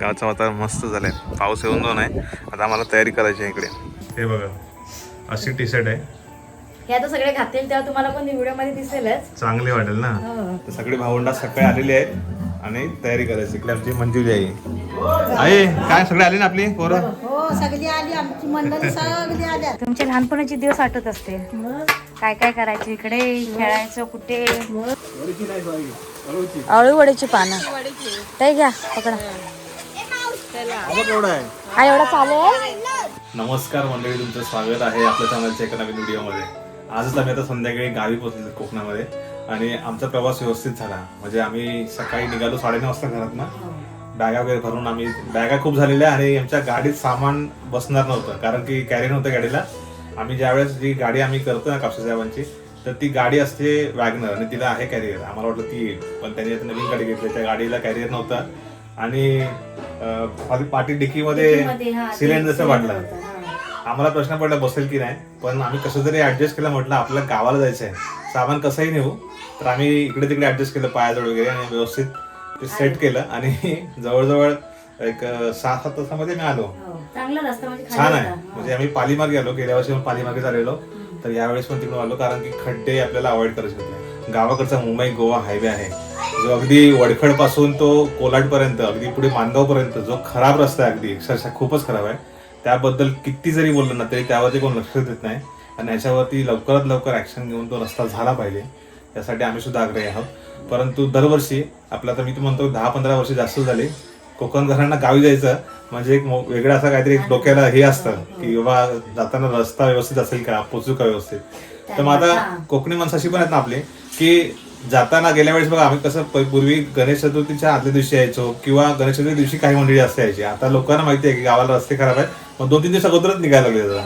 गावचं वातावरण मस्त झालंय. पाऊस येऊन जाऊन आहे. आता आम्हाला तयारी करायची आहे इकडे. हे बघा अशी टी शर्ट आहे. हे आता सगळे घातील तेव्हा तुम्हाला पण व्हिडिओमध्ये दिसेलच. चांगली वाटेल ना? हो. तर सगळे भावंडा सकाळी आलेले आहेत आणि तयारी करायची. इकडे आमची मंजुली आहे आहे काय सगळे आले ना आपली पोरं? हो सगळी आली. आमची मंडळी सगळी आल्या. तुमचे लहानपणाचे दिवस आठवत असते काय काय करायचं इकडे? खेळायचं कुठे? अळू वड्याची पानं. ते घ्या पकडा. हा एवढा चालू? आहे नमस्कार मंडळी तुमचं स्वागत आहे आपल्या चॅनलच्या एका नवीन व्हिडिओमध्ये. आजच आम्ही आता संध्याकाळी गावी पोहोचलो कोकणामध्ये आणि आमचा प्रवास व्यवस्थित झाला. म्हणजे आम्ही सकाळी निघालो साडेनऊ वाजता घरात ना. बॅगा वगैरे भरून आम्ही बॅगा खूप झालेल्या आणि आमच्या गाडीत सामान बसणार नव्हतं. कारण की कॅरी नव्हतं गाडीला. आम्ही ज्यावेळेस जी गाडी आम्ही करतो ना कापसा साहेबांची तर ती गाडी असते वॅगनर आणि तिला आहे कॅरियर आम्हाला वाटलं ती येईल. पण त्यांनी आता नवीन गाडी घेतली. त्या गाडीला कॅरियर नव्हता. आणि पाठी डिकीमध्ये सिलेंडरचं cylinder वाटलं. आम्हाला प्रश्न पडला बसेल की नाही? पण आम्ही कसं तरी ऍडजस्ट केलं म्हटलं आपल्याला गावाला जायचं आहे सामान कसंही नेऊ तर आम्ही इकडे तिकडे ऍडजस्ट केलं पायाजवळ वगैरे आणि व्यवस्थित ते सेट केलं. आणि जवळजवळ एक सहा सात तासामध्ये मी आलो. हो. म्हणजे छान आहे. म्हणजे आम्ही पालीमार्गे आलो गेल्या वर्षी पण पालीमार्गे आलेलो. तर यावेळेस पण तिकडून आलो कारण की खड्डे आपल्याला अवॉइड करायचे होते. गावाकडचा मुंबई गोवा हायवे आहे. जो अगदी वडखडपासून तो कोलाड पर्यंत अगदी पुढे मानगाव पर्यंत जो खराब रस्ता आहे अगदी अक्षरशः खूपच खराब आहे. त्याबद्दल किती जरी बोललं ना तरी त्यावरती कोण लक्ष देत नाही. आणि याच्यावरती लवकरात लवकर ऍक्शन घेऊन तो रस्ता झाला पाहिजे. यासाठी आम्ही सुद्धा आग्रही आहोत. परंतु दरवर्षी आपला तर मी तर म्हणतो दहा पंधरा वर्ष जास्त झाली. कोकणकरांना गावी जायचं म्हणजे एक वेगळं असं काहीतरी एक डोक्याला हे असतं की बाबा जाताना रस्ता व्यवस्थित असेल का? पोचू का व्यवस्थित? तर मग आता कोकणी माणसं अशी पण आहेत ना आपली की जाताना गेल्या वेळेस बघा आम्ही कसं पूर्वी गणेश चतुर्थीच्या आदल्या दिवशी यायचो किंवा गणेश चतुर्थी दिवशी काही मंडळी असते यायची. आता लोकांना माहिती आहे की गावाला रस्ते खराब आहेत मग दोन तीन दिवस अगोदरच निघायला लागले जरा.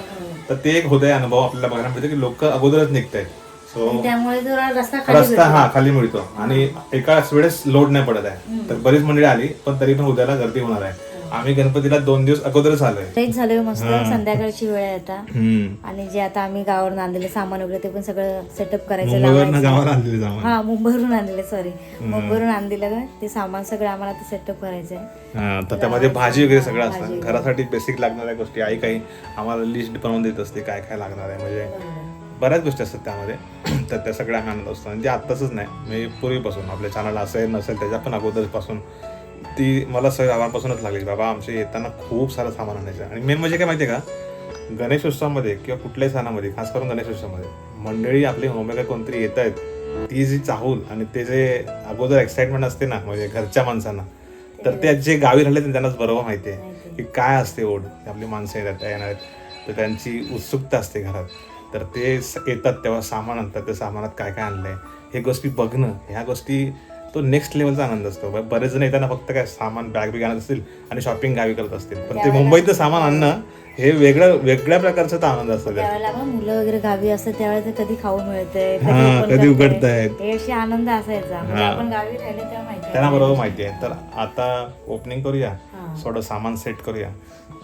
तर ते एक होते अनुभव आपल्याला बघायला मिळतो की लोक अगोदरच निघत आहेत. सो त्यामुळे जरा रस्ता खाली रस्ता हा खाली मिळतो. आणि एकाच वेळेस लोड नाही पडत आहे. तर बरीच मंडळी आली पण तरी पण उद्याला गर्दी होणार आहे. आम्ही गणपतीला दोन दिवस अगोदरच आलोय ब्रेक झालोय मस्त. संध्याकाळची वेळ आहे आता. हम्म. आणि जे आता आम्ही गावावरून आणलेले सामान वगैरे ते पण सगळं सेटअप करायचं मुंबईवरनं लावायचं. गावाला आणलेली सामान. हा मुंबईवरून आणलेले सॉरी मुंबईवरून आणलेलं ते सामान सगळं आम्हाला सेटअप करायचंय. हा, तर त्यामध्ये भाजी वगैरे सगळं असतं. घरासाठी बेसिक लागणाऱ्या गोष्टी. आई काही आम्हाला लिस्ट बनवून देत असते काय काय लागणार आहे. म्हणजे बऱ्याच गोष्टी असतात त्यामध्ये. तर त्या सगळ्या आम्ही आणत असतो. आणि ते आत्ताच नाही. म्हणजे पूर्वीपासून आपल्या चॅनल असेल नसेल त्याच्या पण अगोदरपासून ती मला सगळं आवापासूनच लागली. बाबा आमच्या येताना खूप सारं सामान आणायचं. आणि मेन म्हणजे काय माहिती आहे का गणेशोत्सवामध्ये किंवा कुठल्याही सणामध्ये खास करून गणेशोत्सवामध्ये मंडळी आपली मुंबईकडे कोणतरी येत आहेत ती जी चाहूल आणि ते जे अगोदर एक्साइटमेंट असते ना म्हणजे घरच्या माणसांना तर ते जे गावी राहिले त्यांनाच बरोबर माहिती आहे की काय असते ओढ? आपली माणसं येतात त्या येणार आहेत. तर त्यांची उत्सुकता असते घरात. तर ते येतात तेव्हा सामान आणतात त्या सामानात काय काय आणलंय? हे गोष्टी बघणं ह्या गोष्टी तो नेक्स्ट लेवलचा आनंद असतो. बरेच जण येताना फक्त काय सामान बॅग बिग आणत असतील आणि शॉपिंग गावी करत असतील. पण ते मुंबईतलं सामान आणणं हे वेगळं वेगळ्या प्रकारचा आनंद असतो. त्यावेळेला मुलं वगैरे गावी असतात त्यावेळेला ते कधी खाऊ मिळते हा, कधी उघडतायत. हे अशी आनंद असायचा. म्हणजे हा. आपण गावी राहिले तेव्हा माहिती त्यांना बरोबर माहिती आहे. तर आता ओपनिंग करूया. थोडं सामान सेट करूया.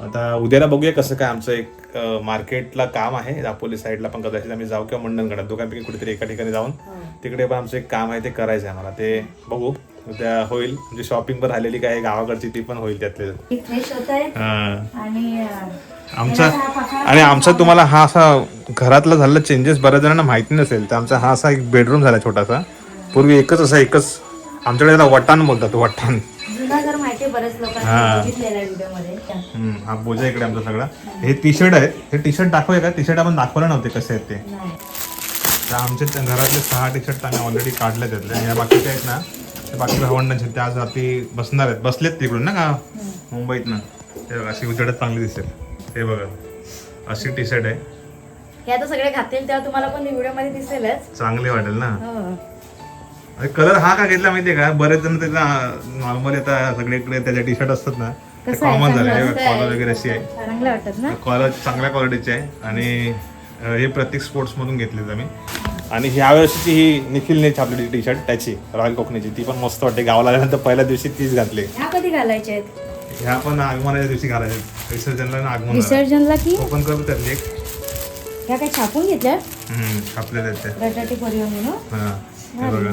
आता उद्याला बघूया कसं काय आमचं एक मार्केटला काम आहे. दापोली साईडला पण कदाचित आम्ही जाऊ किंवा मंडणगडात. दोघांपैकी कुठेतरी एका ठिकाणी जाऊन तिकडे पण आमचं एक काम आहे ते करायचं आहे मला ते बघू. उद्या होईल. म्हणजे शॉपिंग पण राहिलेली काय गावाकडची ती पण होईल त्यातले. आमचा आणि आमचा तुम्हाला हा असा घरातला झालेला चेंजेस बऱ्याच जणांना माहिती नसेल तर आमचा हा असा एक बेडरूम झाला छोटासा. पूर्वी एकच असा एकच आमच्याकडे त्याला वटान बोलतात वटान आहे लोकांनी हा बोजा इकडे आमचा सगळा. हे टी शर्ट आहेत हे टी शर्ट दाखवूया का टी शर्ट आपण दाखवले नव्हते कसे आहेत ते. आमचे घरातले सहा टी शर्ट आम्ही ऑलरेडी काढले त्यातले. आणि या बाकीचे आहेत ना ते बाकी भावंडांचे त्या आज रात्री बसणार आहेत. बसलेत तिकडून ना का मुंबईतनं. ते बघा अशी उजेडत चांगली दिसेल. हे बघा. अशी टी शर्ट आहे. हे आता सगळे घातील तेव्हा तुम्हाला पण व्हिडिओमध्ये दिसेलच. चांगली वाटेल ना? हो. कलर हा का घेतला माहितीये का? बरेच जण त्याचा नॉर्मली आता सगळीकडे त्याच्या टी शर्ट असतात ना. ते? कॉमन झाले. कॉलर वगैरे अशी आहे. कॉलर चांगल्या क्वालिटीचे आहे. आणि हे प्रत्येक स्पोर्ट्स मधून घेतलेत आम्ही. आणि ह्या वर्षीची ही निखिलने छापलेली टी शर्ट त्याची रॉयल कोकणीची. ती पण मस्त वाटते. गावाला आल्यानंतर पहिल्या दिवशी तीच घातली. ह्या कधी ह्या पण आगमनाच्या दिवशी घालायचे विसर्जनला आगमन विसर्जनला की? ओपन करू त्यातली एक. ह्या काय छापून घेतल्या हम्म, छापलेले आहेत ते बटाटे परिवहन म्हणून हा? हे बघा.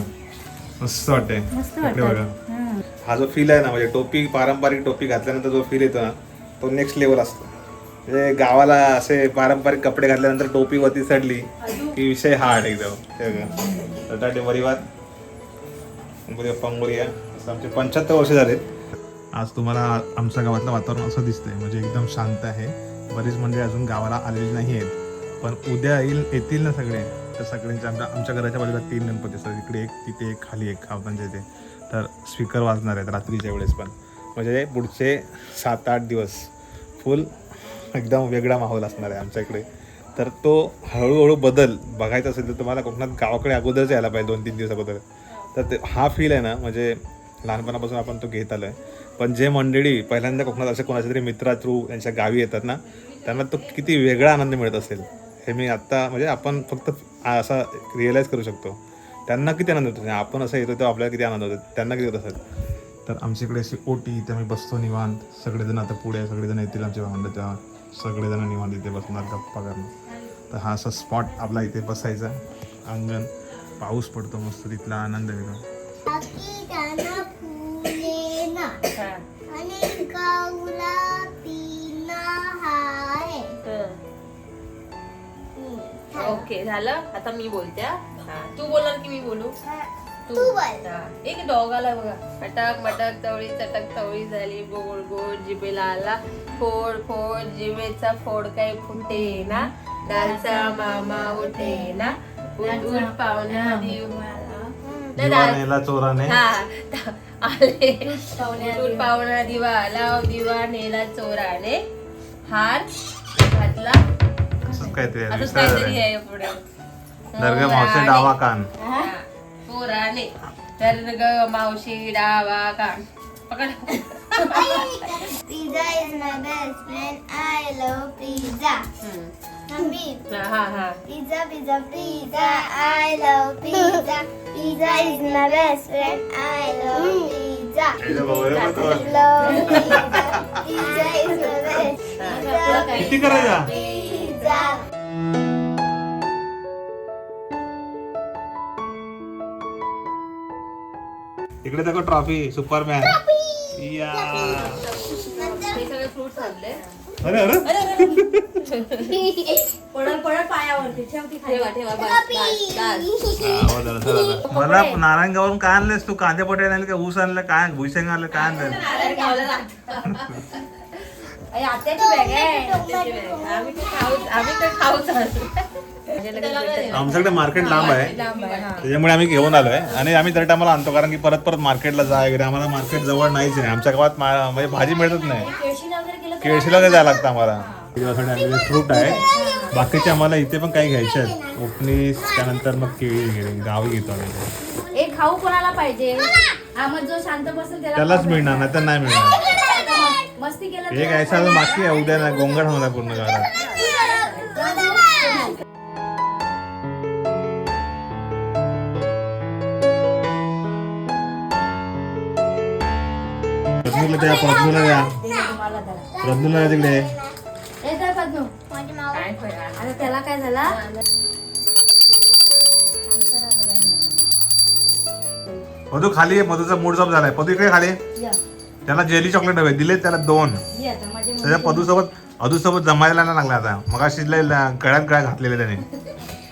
मस्त वाटते मस्त इकडे वाटतात बघा. हा. हा जो फील आहे ना म्हणजे टोपी पारंपरिक टोपी घातल्यानंतर जो फील येतो ना तो नेक्स्ट लेवल असतो. म्हणजे गावाला असे पारंपरिक कपडे घातल्यानंतर टोपी वरती चढली की विषय हार्ड एकदम. टाटे परिवार. पंगोरिया असं आमचे पंच्याहत्तर वर्ष झालेत आज तुम्हाला आमच्या गावातलं वातावरण असं दिसतंय. म्हणजे एकदम शांत आहे. बरीच म्हणजे अजून गावाला आलेली नाही आहेत. पण उद्या येईल येतील ना सगळे. तर सगळ्यांच्या आमच्या आमच्या घराच्या बाजूला तीन गणपती असतात. इकडे एक तिथे एक खाली एक खावतांच्या इथे म्हणजे तर स्पीकर वाजणार आहेत रात्रीच्या वेळेस पण. म्हणजे पुढचे सात आठ दिवस फुल एकदम वेगळा माहोल असणार आहे आमच्या इकडे. तर तो हळूहळू बदल बघायचा असेल तर तुम्हाला कोकणात गावाकडे अगोदरच यायला पाहिजे दोन तीन दिवसाबद्दल तर ते हा फील आहे ना म्हणजे लहानपणापासून आपण तो घेत आलो आहे पण जे मंडळी पहिल्यांदा कोकणात असे कोणाच्या तरी मित्रा थ्रू त्यांच्या गावी येतात ना त्यांना तो किती वेगळा आनंद मिळत असेल. हे मी आत्ता म्हणजे आपण फक्त असा रिअलाईज करू शकतो. त्यांना किती आनंद होतो? आपण असं येतो तेव्हा आपल्याला किती आनंद होतो? त्यांना किती होत असेल? तर आमच्या इकडे अशी ओटी इथे आम्ही बसतो निवांत. सगळेजण आता पुढे सगळेजण येतील आमच्या भावंड तेव्हा सगळेजण निवांत इथे बसणार गप्पा करणं तर हा असा स्पॉट आपला इथे बसायचा. अंगण पाऊस पडतो मस्त तिथला आनंद वेगळा. ओके झालं. आता मी बोलते हा. हा, तू बोलणार की मी बोलू? तू. बोल. हा. एक डॉग आला बघा. मटक मटक तवळी चटक तवळी झाली. गोड गोड जिभेला आला. फोड फोड जिभेचा फोड काही फुटे ना? डालचा मामा उठे ना? उठ उठ पाहुणा चोराने. हा. ता- आले पाहुणा दिवा. लाव दिवा नेला चोराने. हार घातला. काहीतरी आहे विसरा आहे पुरा तर मावशी डावा कान. Pizza is my best friend I love pizza mummy pizza pizza pizza I love pizza pizza is my best friend I love pizza इकडे दाखव ट्रॉफी सुपरमॅन. या. हे सगळे फ्रुट्स आणले. अरे अरे. पडल पडल पायावरती. ठेवती ठेवा ठेवा बस बस बस. आवाज आला, चला आता. मला नारायणगावरून काय आणलेस तू? कांदे पोटे आणले का? ऊस आणलं काय भुईशेंग आणलं काय आणलं? नारळ खावला लागतं. आत्याची बॅग आहे. आम्ही तर खाऊच आम्ही तर खाऊच आणतो. आमच्याकडे मार्केट लांब आहे. त्याच्यामुळे आम्ही घेऊन आलोय. आणि आम्ही दर टायमाला आणतो कारण की परत परत मार्केटला जा वगैरे आम्हाला मार्केट जवळ नाहीच आहे. आमच्या गावात मा- म्हणजे भाजी मिळतच नाही. केळशीला वगैरे जायला लागतं आम्हाला. फ्रूट आहे. बाकीचे आम्हाला इथे पण काही घ्यायचे आहेत. ओपनी त्यानंतर मग केळी वगैरे गावी घेतो आम्ही. एक खाऊ कोणाला पाहिजे? जो शांत बसेल त्याला त्यालाच मिळणार नाही तर नाही मिळणार. भेटणार. मस्ती केलं हे घ्यायचं अजून बाकी आहे. उद्या ना गोंगड होणार पूर्ण गावात रत्नूला द्या रत्नूला द्या. रत्नूला द्या तिकडे. फळ? आता त्याला काय झाला? मधू खाली आहे मधूचा मूड जॉब झालाय. पदू इकडे खाली. या. त्याला जेली चॉकलेट हवे. दिले त्याला दोन. ये आता माझे त्याच्या पदू सोबत अदू सोबत जमायला नाही लागला आता. मग शिजले गळ्यात गळ्यात घातलेले त्याने.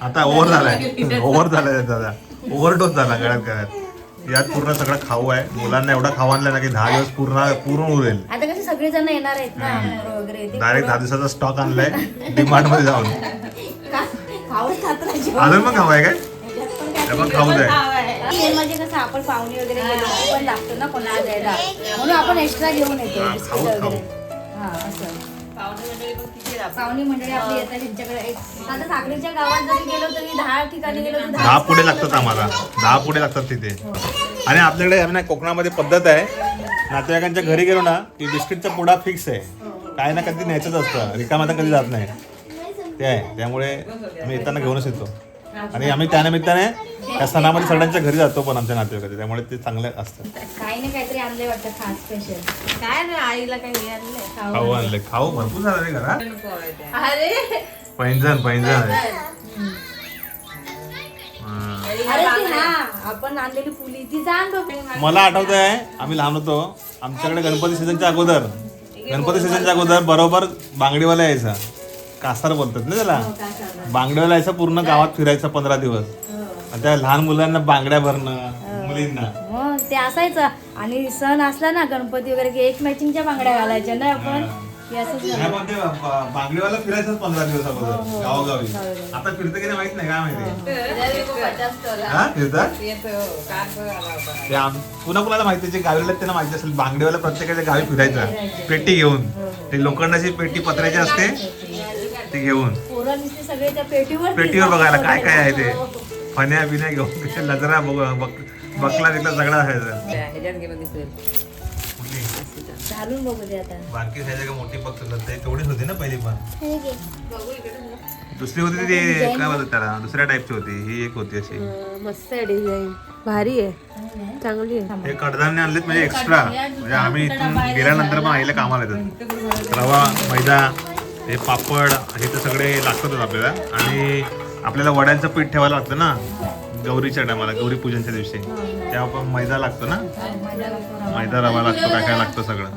आता ओव्हर झालाय. ओव्हर झालाय दादा ओव्हरडोस झाला गळ्यात गळ्यात. यात पूर्ण सगळं खाऊ आहे. मुलांना एवढा खाऊ आणलं ना की दहा दिवस पूर्ण पूर्ण उरेल आता कसे सगळे जण येणार आहेत ना वगैरे ते डायरेक्ट दहा दिवसाचा स्टॉक आणलाय डिमांडमध्ये जाऊन. खाऊ खात अजून पण खाऊ आहे काय? त्याच्यात पण काय ते पण खाऊ दे. हे म्हणजे कसं आपण पाहुणे वगैरे गेलो की पण लागतो ना कोणाला द्यायला. म्हणून आपण एक्स्ट्रा घेऊन येतो हा, बिस्किट खाऊ, वगैरे. हा असं. पाहुणे मंडळी पण किती राहतात. पाहुणे मंडळी आपली येतात त्यांच्याकडे. एक- आता साखरेच्या गावात जरी गेलो तरी दहा ठिकाणी गेलो तर दहा पुढे लागतात आम्हाला. दहा पुढे लागतात तिथे. आणि आपल्याकडे ना कोकणामध्ये पद्धत आहे. नातेवाईकांच्या घरी गेलो ना की बिस्किटचा पुडा फिक्स आहे. काय ना कधी न्यायचंच असतं. रिकामा कधी जात नाही. ते आहे. त्यामुळे आम्ही येताना घेऊनच येतो. आणि आम्ही त्यानिमित्ताने त्या सणामध्ये सगळ्यांच्या घरी जातो पण आमच्या नातेवाईकाच्या त्यामुळे ते चांगले असतं काही ना काहीतरी आणले वाटतं खास स्पेशल काय नाही आईला काही हे आणलंय खाऊ आणले खाऊ भरपूर झालं रे घरात. नको आहे ते. अरे. पैंजण पैंजण आहे. हा. तरी अरे ती आपण आणलेली फुली ती जाण बघ मला आठवत आहे आम्ही लहान होतो आमच्याकडे गणपती सीझनच्या अगोदर गणपती सीझनच्या अगोदर बरोबर बांगडीवाला यायचा. कासार बोलतात ना त्याला? बांगडीवाला यायचा पूर्ण गावात फिरायचा पंधरा दिवस. आणि त्या लहान मुलांना बांगड्या भरणं मुलींना. मग ते असायचं. आणि सण असला ना गणपती वगैरे की एक मॅचिंगच्या बांगड्या घालायच्या ना आपण की असंच नाही पण ते बा- बांगडीवाला फिरायचाच पंधरा दिवस अगोदर गावोगावी. आता फिरतं की नाही माहीत नाही काय माहिती? हा फिरतात? ते आम- कुणा कुणाला माहिती जे गावीला त्यांना माहिती असेल बांगडेवाला प्रत्येकाच्या गावी फिरायचा. पेटी घेऊन. ते लोखंडाची पेटी पत्र्याची असते. ती घेऊन. पेटीवर पेटीवर बघायला काय काय आहे ते? फण्या बिन्या घेऊन कसे लजरा बघ बक- बकला तिथला सगळा बारकी साईज का मोठी? बघ तेवढीच होती ना पहिली पण. दुसरी होती ती काय बोलतात त्याला? दुसऱ्या टाईपची होती. ही एक होती अशी. मस्त आहे डिझाईन भारी आहे. चांगली आहे. हे कडधान्य आणलेत म्हणजे एक्स्ट्रा म्हणजे आम्ही इथून गेल्यानंतर पण आईला कामाला येतात. रवा मैदा हे पापड हे तर सगळे लागतातच आपल्याला. आणि आपल्याला वड्यांचं पीठ ठेवायला लागतं ना गौरीच्या टायमाला गौरी पूजनच्या दिवशी. तेव्हा पण मैदा लागतो ना? मैदा रवा लागतो काय काय लागतं सगळं.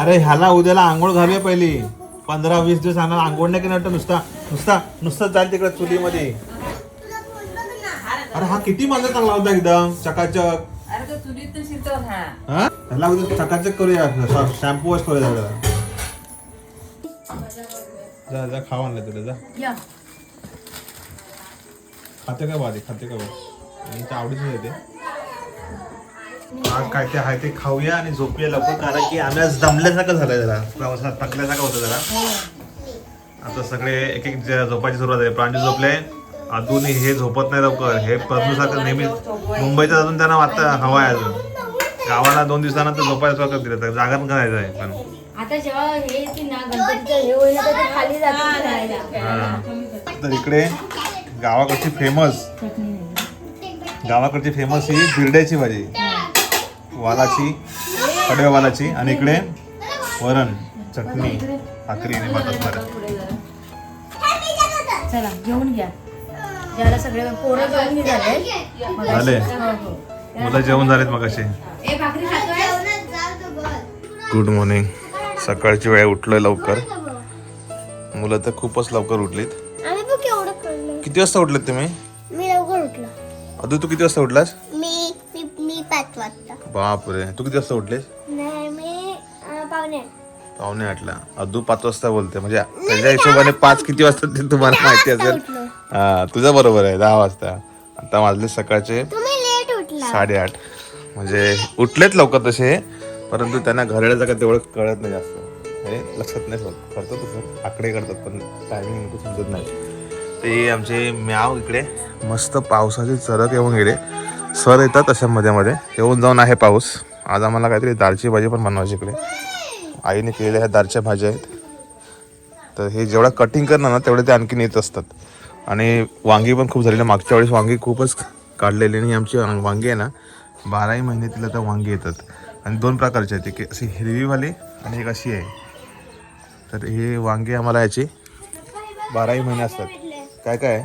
अरे ह्याला उद्याला आंघोळ घालूया पहिली. पंधरा वीस दिवस आणा आंघोळ नाही केलं नुसता नुसता नुसतं जाईल तिकडे चुलीमध्ये. अरे हा किती माझा चांगला होता एकदम. चकाचक. हा? ह्याला उद्या चकाचक करूया. शॅम्पू वॉश करूया जा जा खावा आणलं तुला जा. खाते का बाधी खाते का यांच्या आवडीचं येते आज काय ते आहे ते खाऊया आणि झोपूया लवकर कारण की आम्ही आज दमल्यासारखं झालंय जरा. प्रवासात थकल्यासारखं होतं जरा. आता सगळे एक एक झोपायची सुरुवात आहे. प्रांजू झोपले. अजून हे झोपत नाही लवकर. हे प्रदूषण नेहमी मुंबईचा अजून त्यांना वाटतं हवा आहे अजून. गावाला दोन दिवसानंतर झोपायला सुरुवात दिलं तर जागरण करायचं आहे पण. आता जेव्हा हे येतील ना गणपतीचं हे होईल ना तर ते खाली जातील खेळायला. हा. तर इकडे गावाकडची फेमस गावाकडची फेमस ही बिरड्याची भाजी. वालाची कडव्या वालाची आणि इकडे वरण चटणी भाकरी आणि भात. असणार चला घेऊन घ्या. ज्याला सगळे पोरं निघाले. झाले. मुलं जेवण झालेत मग असे ए भाकरी खातोय गुड मॉर्निंग सकाळची वेळ उठलोय लवकर. मुलं तर खूपच लवकर उठलीत. किती वाजता उठलेत तुम्ही? मी लवकर उठलो. अदू तू किती वाजता उठलास? मी मी मी पाच वाजता. बापरे तू किती वाजता उठलेस? नाही मी अं, पावणे आठ. पावणे आठला. अदू पाच वाजता बोलते. म्हणजे त्याच्या हिशोबाने पाच किती वाजता ते तुम्हाला माहिती असेल. हा तुझं बरोबर आहे दहा वाजता. आता वाजले सकाळचे तुम्ही लेट उठला. साडेआठ. म्हणजे उठलेत लवकर तसे परंतु त्यांना घरड्याचं काय तेवढं कळत नाही जास्त. हे लक्षात नाही होत करतो तसं. आकडे करतात पण टायमिंग नेमकं समजत नाही. ते आमचे म्याव इकडे. मस्त पावसाचे चरक येऊन गेले. सर येतात अशा मध्ये मध्ये. येऊन जाऊन आहे पाऊस. आज आम्हाला काहीतरी दालची भाजी पण बनवायची इकडे. आईने केलेल्या ह्या दारच्या भाज्या आहेत. तर हे जेवढा कटिंग करणार ना तेवढे ते आणखीन येत असतात. आणि वांगी पण खूप झालेली. मागच्या वेळेस वांगी खूपच काढलेली आणि आमची वांगी आहे ना बाराही महिने तिला तर वांगी येतात. आणि दोन प्रकारचे आहेत. एक अशी हिरवीवाली आणि एक अशी आहे. तर हे वांगी आम्हाला याची. बाराही महिने असतात. काय काय?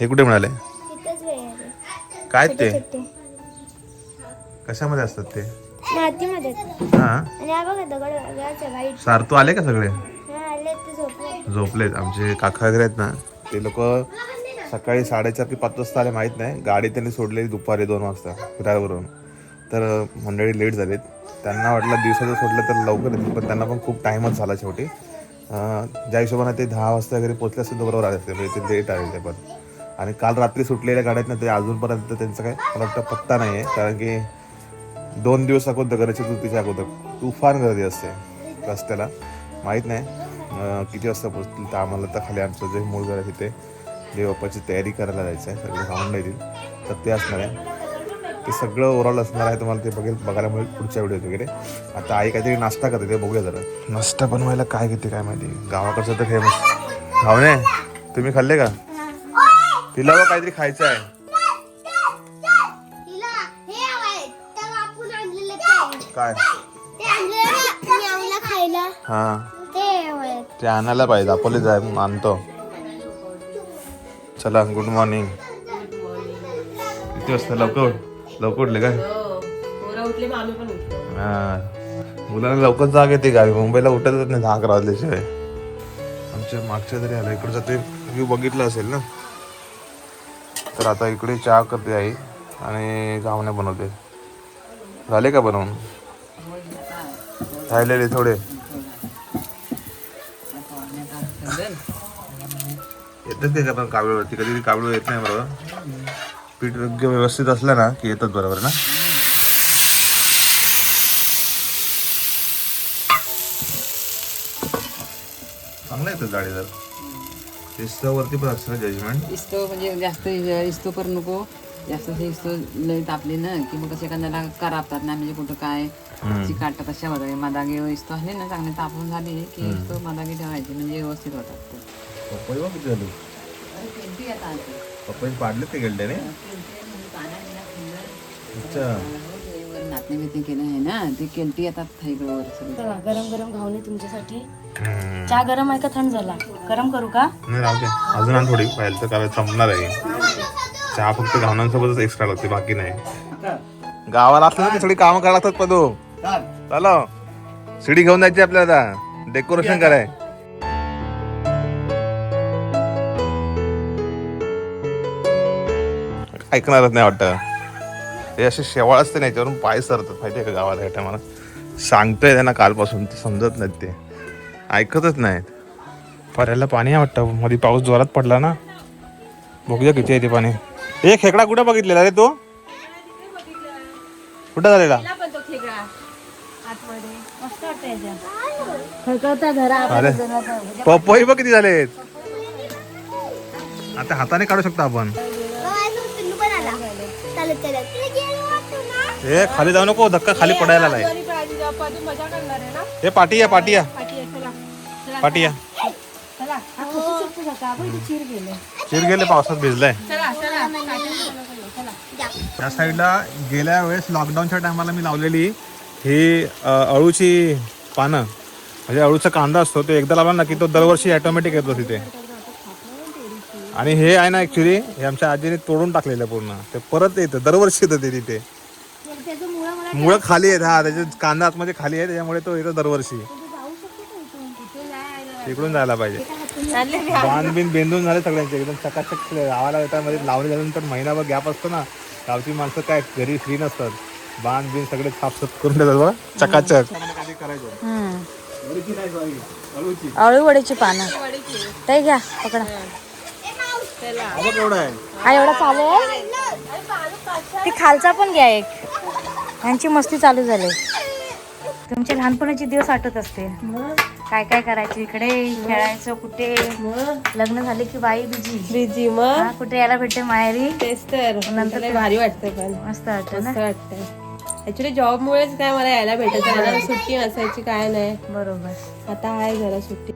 हे कुठे मिळाले. काय ते. कशामध्ये असतात ते? मातीमध्ये. हां. सारतू आले का सगळे? हा झोपलेत. आमचे काका वगैरे आहेत ना ते लोक सकाळी साडेचार ते पाच वाजता आले माहीत नाही. गाडी त्यांनी सोडलेली दुपारी दोन वाजता फिरायवरून. तर मंडळी लेट झालीत. त्यांना वाटलं दिवसाचं सोडलं तर लवकर येतील पण त्यांना पण खूप टाईमच झाला शेवटी. ज्या हिशोबाने ते दहा वाजता वगैरे पोचले असते बरोबर आले असते म्हणजे ते लेट आले ते पण. आणि काल रात्री सुटलेल्या गाड्यात ना ते अजूनपर्यंत त्यांचा काय मला वाटतं पत्ता नाही आहे कारण की दोन दिवस अगोदर गणेश चतुर्थीच्या अगोदर तुफान गर्दी असते रस्त्याला. माहीत नाही किती वाजता पोचतील तर आम्हाला तर खाली आमचं जे मूळ घर आहे तिथे देवबाप्पाची तयारी करायला जायचं आहे सगळे राऊंड येतील. तर ते असणार आहे. ते सगळं ओव्हरऑल असणार आहे तुम्हाला ते बघेल बघायला मिळेल पुढच्या व्हिडिओत वगैरे. आता आई काहीतरी नाश्ता करते ते बघूया जरा. नाश्ता बनवायला काय घेते काय माहिती? गावाकडचं तर फेमस भावने तुम्ही खाल्ले का? तिला बघ काहीतरी खायचं आहे. काय? हां. ते आणायला पाहिजे आपले जाय आणतो. चला गुड मॉर्निंग किती वाजता? लवकर लवकर उठले काय? हो हा. मुलांना लवकर जाग येते गावी. मुंबईला उठतच नाही दहा अकरा वाजल्याशिवाय आमच्या मागच्या तरी आला. इकडचा ते व्ह्यू बघितला असेल ना? तर आता इकडे चहा करते आई आणि घावणे बनवते. झाले का बनवून? राहिलेले थोडे. येतात ते का पण कावळीवरती कधी कधी कावळी येत नाही बरोबर. पीठ योग्य व्यवस्थित असलं ना की येतात बरोबर ना? चांगलं येतं जाळीदार वरती पण असतं जजमेंट इस्तो म्हणजे जास्त इस्तो करू नको. जास्त ते इस्तो लय तापले ना की मग कसे एखाद्याला करापतात ना म्हणजे कुठं काय चिकाट कशा होतात मदागे इस्तो असले ना चांगले तापून झाले की इस्तो मदागे ठेवायचे म्हणजे व्यवस्थित होतात ते. पपई पाडले ते गेलते अच्छा. बितणी केलं आहे ना? ते केलटी येतात थाईकडं वर सगळं. चला, गरम गरम घावणे तुमच्यासाठी. चहा गरम आहे का थंड झाला? गरम करू का? नाही अजून आण थोडी पाहिजे तर काय संपणार आहे. चहा फक्त घावनांसोबतच एक्स्ट्रा लागते बाकी नाही. गावाला असलं ना सगळी कामं करायला लागतात पदू. चलो. शिडी घेऊन जायची आपल्याला आता. डेकोरेशन कराय. ऐकणारच नाही वाटतं. ते असे शेवाळ असते ना याच्यावरून पाय सरतात. माहितीये का गावाला ह्या टायमाला? सांगतोय त्यांना कालपासून ते समजत नाहीत ते. ऐकतच नाहीत. पर्याला पाणी आहे वाटतं. मध्ये पाऊस जोरात पडला ना. बघूया किती आहे ते पाणी. ए खेकडा कुठं बघितलेला रे तू? कुठं झालेला? अरे पपई बघ किती झालेत. आता हाताने काढू शकतो आपण. चालत चालत ए खाली जाऊ नको धक्का खाली पडायला नाही आणि प्राणी आपण मजा करणार आहे ना? हे पाठी या पाठी या. पाठी या हा चिर गेले. चिर गेले पावसात भिजलाय. चला चला. त्या साईडला गेल्या वेळेस लॉकडाऊनच्या टायमाला मी लावलेली ही अळूची पानं. म्हणजे अळूचा कांदा असतो तो एकदा लावला ना की तो दरवर्षी ऑटोमॅटिक येतो तिथे. आणि हे आहे ना ॲक्च्युली हे आमच्या आजीने तोडून टाकलेलं पूर्ण. ते परत येतं दरवर्षी येतं ते तिथे. मुळं खाली आहेत हा त्याचे कांदा आतमध्ये खाली आहे त्याच्यामुळे तो येतो दरवर्षी. तिकडून जायला पाहिजे. बांध बिन बेंदून झाले सगळ्यांचे एकदम चकाचक गावाला येतात मध्ये लावणी झाल्यानंतर महिनाभर गॅप असतो ना गावची माणसं काय घरी फ्री नसतात. बांध बिन सगळे साफसफ करून देतात बघा चकाचक. आळू वडीची पानं. ते घ्या पकडा. हा एवढा चालू आहे? ती खालचा पण घ्या एक. यांची मस्ती चालू झाली. तुमचे लहानपणाचे दिवस आठवत असतील. काय काय करायचे इकडे खेळायचं कुठे? लग्न झाले की बाई बिजी बिझी मग? हा, कुठे यायला भेटते माहेरी? तेच तर. नंतर भारी वाटतं पण. मस्त वाटतं ना? वाटतं ऍक्च्युली जॉब मुळेच काय मला यायला भेटत. सुट्टी नसायची काय नाही. बरोबर. आता आहे जरा सुट्टी.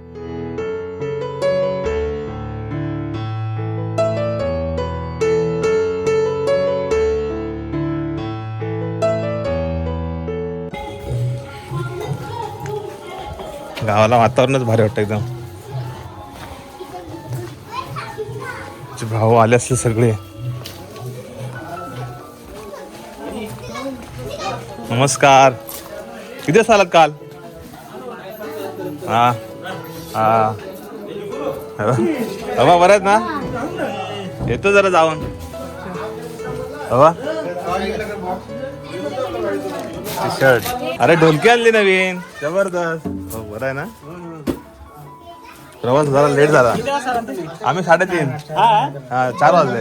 गावाला वातावरणच भारी वाटतं एकदम. भाऊ आले असले सगळे. नमस्कार. किती दिवस आलात काल? हा हा. हवा बरं आहेत ना? येतो जरा जाऊन. हवा टी शर्ट. अरे ढोलकी आणली नवीन. जबरदस्त. बरं आहे ना? प्रवास जरा लेट झाला. आम्ही साडेतीन. हा चार वाजले.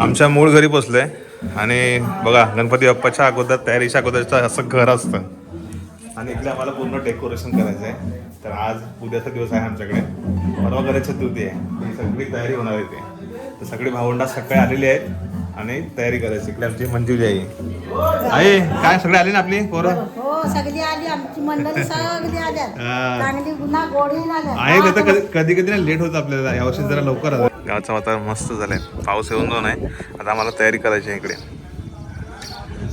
आमच्या मूळ घरी पोचलोय आणि बघा गणपती बाप्पाच्या अगोदर तयारीच्या अगोदरचं असं घर असतं. आणि इकडे आम्हाला पूर्ण डेकोरेशन करायचं आहे तर आज उद्याचा दिवस आहे आमच्याकडे. परवा गणेश चतुर्थी आहे ही सगळी तयारी होणार आहे ते तर सगळी भावंडा सकाळी आलेली आहेत. आणि तयारी करायची. शिकले आमची मंजुरी आहे आई काय सगळे आले ना आपली पोरं? हो सगळी आली आमची मंडळी सगळी आली गोडी आहे ना तर कधी- कधी कधी ना लेट होतं आपल्याला. यावर्षी जरा लवकर आलं. गावचं वातावरण मस्त झालंय. पाऊस येऊन जाऊन आहे. आता आम्हाला तयारी करायची आहे इकडे.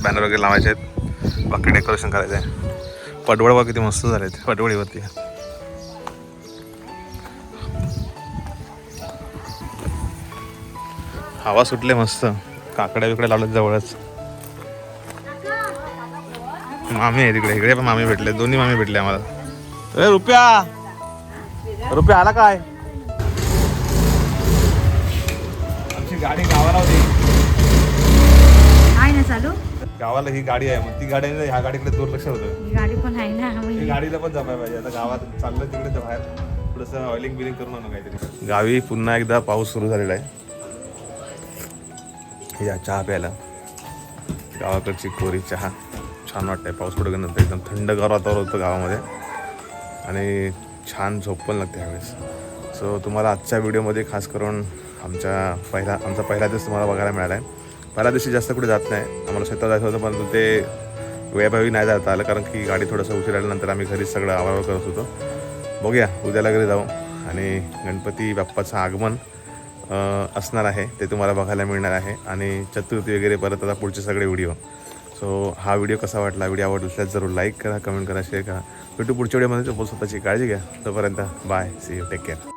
बॅनर वगैरे लावायचे आहेत. बाकी डेकोरेशन करायचं आहे. पडवळ बघ किती मस्त झाले आहेत पडवळीवरती हवा सुटले मस्त. काकड्या बिकड्या लावल्यात जवळच. मामी आहे तिकडे इकडे पण मामी भेटले. दोन्ही मामी भेटले आम्हाला. ए रुपया! रुपया आला काय? आमची गाडी गावाला होती. आहे ना चालू? गावाला ही गाडी आहे. मग ती गाडी ह्या गाडीकडे दुर्लक्ष होतं. ही गाडी पण आहे ना गाडीला पण जमाय पाहिजे. आता गावात चाललं तिकडे बाहेर. थोडंसं ऑइलिंग बिलिंग करून आणू काहीतरी. गावी पुन्हा एकदा पाऊस सुरू झालेला आहे. या चहा प्यायला. गावाकडची कोरी चहा. छान वाटतंय. पाऊस पडू नंतर एकदम थंडगार वातावरण होतं गावामध्ये. आणि छान झोप पण लागते ह्यावेळेस. सो तुम्हाला आजच्या व्हिडिओमध्ये खास करून आमच्या पहिला आमचा पहिला दिवस तुम्हाला बघायला मिळाला आहे पहिल्या दिवशी जास्त कुठे जात नाही. आम्हाला शेतात जायचं होतं परंतु ते वेळाभावी नाही जाता आलं कारण की गाडी थोडंसं उशीर आल्यानंतर आम्ही घरीच सगळं आवार करत होतो. बघूया उद्याला घरी जाऊ. आणि गणपती बाप्पाचं आगमन असणार आहे ते तुम्हाला बघायला मिळणार आहे. आणि चतुर्थी वगैरे परत आता पुढचे सगळे व्हिडिओ सो हा व्हिडिओ कसा वाटला व्हिडिओ आवडला असल्यास जरूर लाईक करा कमेंट करा शेअर करा. भेटू पुढच्या व्हिडिओमध्ये तुम्ही स्वतःची काळजी घ्या. तोपर्यंत bye see you take care